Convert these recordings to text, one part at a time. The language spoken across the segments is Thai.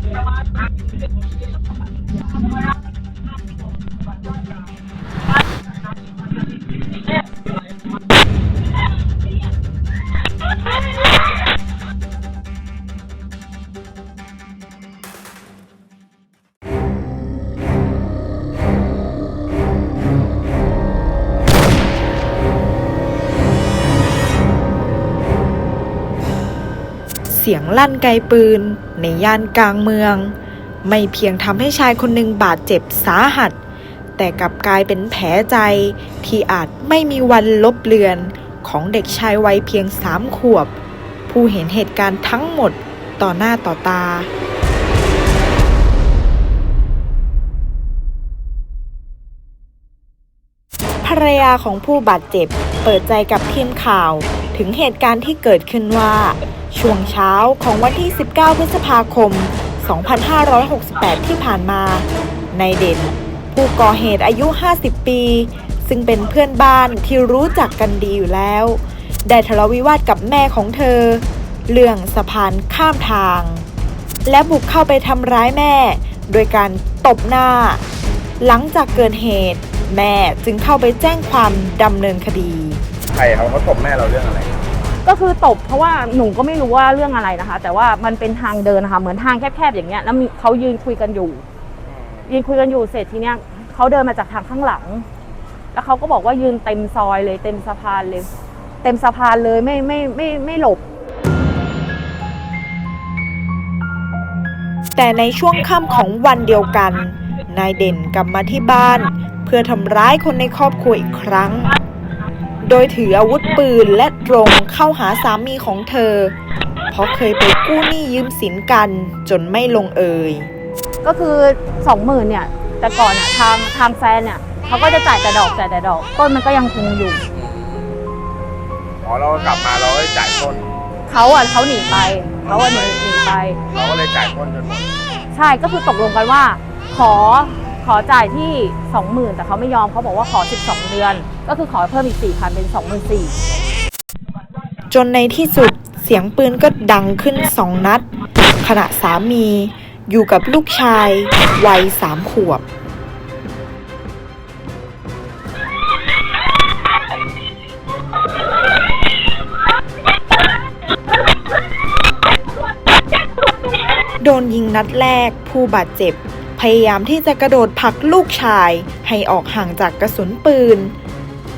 เสียงลั่นไกลปืน ในย่านกลางเมือง ไม่เพียงทำให้ชายคนหนึ่งบาดเจ็บสาหัส แต่กลับกลายเป็นแผลใจที่อาจไม่มีวันลบเลือนของเด็กชายวัยเพียงสามขวบ ผู้เห็นเหตุการณ์ทั้งหมดต่อหน้าต่อตาภรรยาของผู้บาดเจ็บเปิดใจกับทีมข่าว ถึงเหตุการณ์ที่เกิดขึ้นว่า ช่วงเช้าของวันที่ 19 พฤษภาคม 2568 ที่ผ่านมา นายเด่น ผู้ก่อเหตุอายุ 50 ปี ซึ่งเป็นเพื่อนบ้านที่รู้จักกันดีอยู่แล้ว ได้ทะเลาะวิวาทกับแม่ของเธอ เรื่องสะพานข้ามทาง และบุกเข้าไปทำร้ายแม่ โดยการตบหน้า หลังจากเกิดเหตุ แม่จึงเข้าไปแจ้งความดำเนินคดี ใครเขาเขาตบแม่เราเรื่องอะไร ก็คือตบเพราะว่าหนูก็ไม่รู้ว่าเรื่องอะไรนะคะ แต่ว่ามันเป็นทางเดินนะคะเหมือนทางแคบๆอย่างเงี้ยแล้วมีเขายืนคุยกันอยู่ ยืนคุยกันอยู่เสร็จทีเนี้ยเขาเดินมาจากทางข้างหลัง แล้วเขาก็บอกว่ายืนเต็มซอยเลย เต็มสะพานเลย เต็มสะพานเลยไม่ไม่ไม่ไม่หลบ แต่ในช่วงค่ำของวันเดียวกัน นายเด่นกลับมาที่บ้าน เพื่อทำร้ายคนในครอบครัวอีกครั้ง โดยถืออาวุธปืนและตรงเข้าหาสามีของเธอ เพราะเคยไปกู้หนี้ยืมสินกันจนไม่ลงเอยก็คือสองหมื่นเนี่ย แต่ก่อนอะทางทางแฟนเนี่ยเขาก็จะจ่ายแต่ดอกจ่ายแต่ดอกต้นมันก็ยังคงอยู่อ๋อเรากลับมาเราก็จ่ายต้นเขาอะเขาหนีไปเขาอะหนีหนีไป เราก็เลยจ่ายต้นจนหมด ใช่ก็คือตกลงกันว่า ขอ ขอจ่ายที่ 20,000 แต่เขาไม่ยอมเขาบอกว่าขอ 12 เดือน ก็คือขอเพิ่มอีก 4,000 เป็น 24,000 จนในที่สุดเสียงปืนก็ดังขึ้นสองนัด ขณะสามีอยู่กับลูกชายวัยสามขวบ โดนยิงนัดแรกผู้บาดเจ็บ พยายามที่จะกระโดดผลักลูกชาย ให้ออกห่างจากกระสุนปืน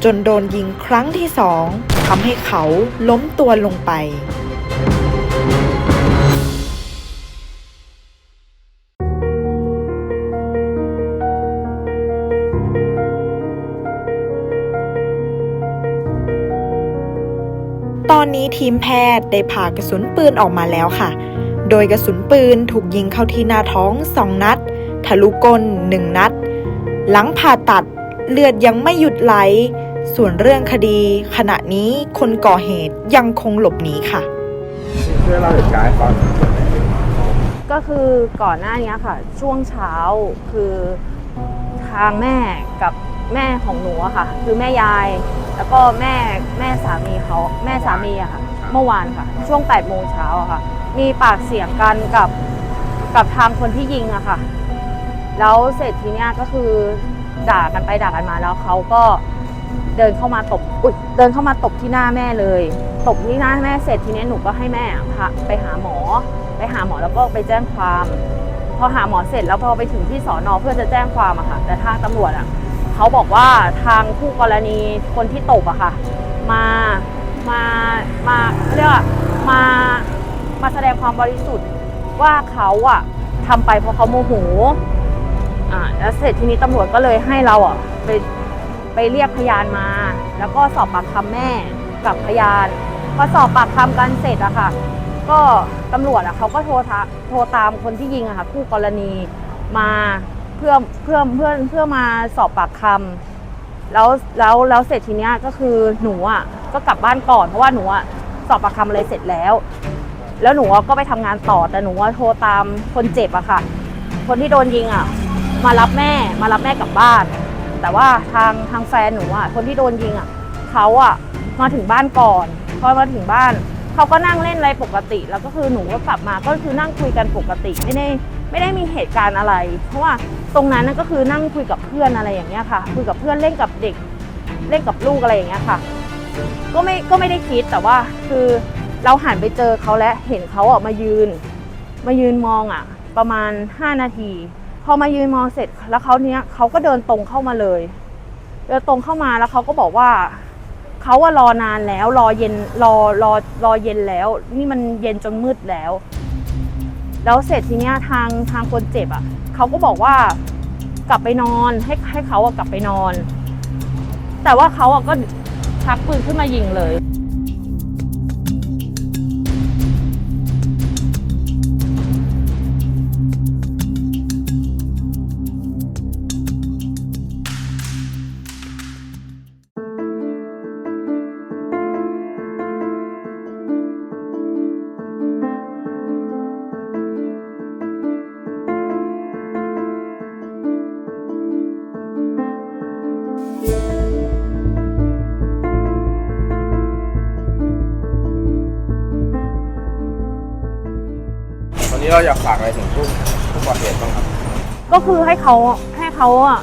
จนโดนยิงครั้งที่สองทำให้เขาล้มตัวลงไปตอนนี้ทีมแพทย์ได้ผ่ากระสุนปืนออกมาแล้วค่ะ โดยกระสุนปืนถูกยิงเข้าที่หน้าท้องสองนัดะลุก้นหนึ่งนัด หลังผ่าตัดเลือดยังไม่หยุดไหล ส่วนเรื่องคดี ขณะนี้คนก่อเหตุยังคงหลบหนีค่ะเพื่อเราเหตุการณ์ให้ฟังก็คือก่อนหน้านี้ค่ะ ช่วงเช้าคือทางแม่กับแม่ของหนูอะค่ะ คือแม่ยาย แล้วก็แม่แม่สามีเขาแม่สามีอะค่ะ เมื่อวานค่ะ ช่วง8ปดโมงเช้าอะค่ะ มีปากเสียงกันกับกับทางคนที่ยิงอะค่ะ แล้วเสร็จทีเนี้ยก็คือด่ากันไปด่ากันมาแล้วเขาก็เดินเข้ามาตบอุ๊ยเดินเข้ามาตบที่หน้าแม่เลยตบที่หน้าแม่เสร็จทีเนี้ยหนูก็ให้แม่พาไปหาหมอ ไปหาหมอแล้วก็ไปแจ้งความพอหาหมอเสร็จแล้วพอไปถึงที่สอนอเพื่อจะแจ้งความอะค่ะ แต่ทางตำรวจอะเขาบอกว่าทางคู่กรณีคนที่ตบอะค่ะ มามามาเรียกว่ามามาแสดงความบริสุทธิ์ว่าเขาอะทำไปเพราะเขาโมโห อ่าแล้วเสร็จทีนี้ตำรวจก็เลยให้เราอะไปไปเรียกพยานมา แล้วก็สอบปากคำแม่กับพยานพอสอบปากคำกันเสร็จอะค่ะ ก็ตำรวจอะเขาก็โทรทาโทรตามคนที่ยิงอะค่ะคู่กรณีมาเพื่อเพื่อเพื่อเพื่อมาสอบปากคำแล้วแล้วแล้วเสร็จทีเนี้ยก็คือหนูอะก็กลับบ้านก่อนเพราะว่าหนูอะสอบปากคำอะไรเสร็จแล้ว แล้วหนูก็ไปทำงานต่อแต่หนูอะโทรตามคนเจ็บอะค่ะ คนที่โดนยิงอะ มารับแม่มารับแม่กลับบ้าน แต่ว่าทางทางแฟนหนูอะคนที่โดนยิงอะเขาอะมาถึงบ้านก่อนพอมาถึงบ้านเขาก็นั่งเล่นอะไรปกติ แล้วก็คือหนูก็กลับมาก็คือนั่งคุยกันปกติไม่ได้ไม่ได้มีเหตุการณ์อะไร เพราะว่าตรงนั้นน่ะก็คือนั่งคุยกับเพื่อนอะไรอย่างเงี้ยค่ะคุยกับเพื่อนเล่นกับเด็กเล่นกับลูกอะไรอย่างเงี้ยค่ะ ก็ไม่ก็ไม่ได้คิดแต่ว่าคือเราหันไปเจอเขาแล้วเห็นเขาอะมายืน มายืนมองอะ ประมาณ 5 นาที พอมายืนมองเสร็จแล้วเขาเนี้ยเขาก็เดินตรงเข้ามาเลยเดินตรงเข้ามาแล้วเขาก็บอกว่าเขาว่ารอนานแล้วรอเย็นรอรอรอเย็นแล้ว นี่มันเย็นจนมืดแล้ว แล้วเสร็จทีเนี้ยทางทางคนเจ็บอะเขาก็บอกว่ากลับไปนอนให้ให้เขาอะกลับไปนอน แต่ว่าเขาอะก็ชักปืนขึ้นมายิงเลย นี้เราอยากฝากอะไรถึงผู้ผู้ก่อเหตุบ้างครับ ก็คือให้เขาให้เขาอะ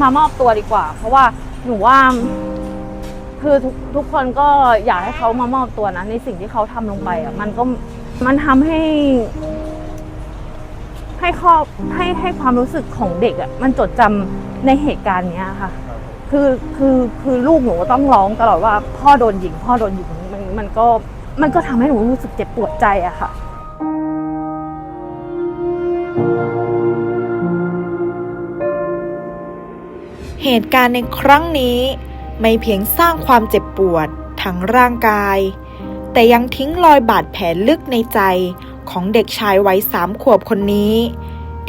มามอบตัวดีกว่า เพราะว่าหนูว่า คือทุกทุกคนก็อยากให้เขามามอบตัวนะในสิ่งที่เขาทำลงไปอะมันก็มันทำให้ ให้ข้อบให้ให้ความรู้สึกของเด็กอะมันจดจำในเหตุการณ์เนี้ยค่ะ คือคือคือลูกหนูต้องร้องตลอดว่าพ่อโดนยิงพ่อโดนยิงมันมันก็มันก็ทำให้หนูรู้สึกเจ็บปวดใจอะค่ะ เหตุการณ์ในครั้งนี้ไม่เพียงสร้างความเจ็บปวดทางร่างกาย แต่ยังทิ้งรอยบาดแผลลึกในใจของเด็กชายวัยสามขวบคนนี้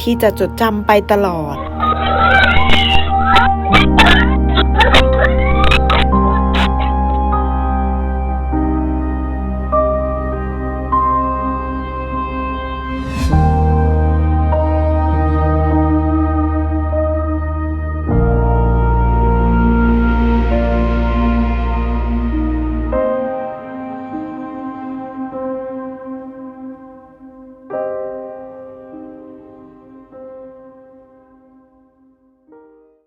ที่จะจดจำไปตลอด